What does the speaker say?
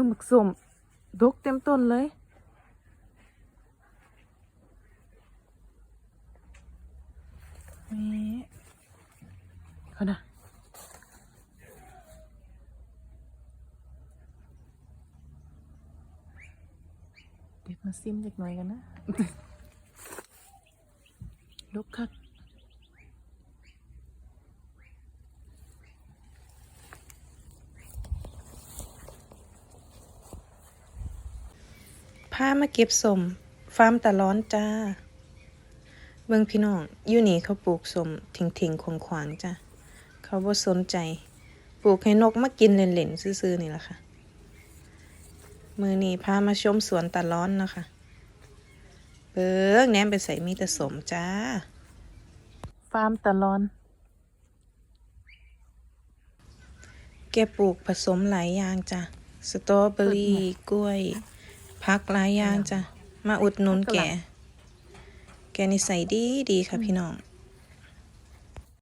บิ่งบักส้มดกเต็มต้นเลย นี่เขานะเด็กมาซิมจักหน่อยกันนะลกคัก พามาเก็บสมฟาร์มตะร้อนจ้า เบิ่งพี่น้องอยู่นี่เขาปลูกสมทิ้งทิ้งขวางๆจ้ะเขาบ่สนใจ ปลูกให้นกมากินเล่นๆซื่อๆนี่แหละค่ะ มือนี้พามาชมสวนตะร้อนนะคะ เบิ่งแหนมไปใส่มีแต่สมจ้า ฟาร์มตะร้อน แกปลูกผสมหลายอย่างจ้ะสตรอเบอรี่กล้วย พักหลายอย่างจ้ะ มาอุดหนุนแก แกนิสัยดีดีค่ะพี่น้อง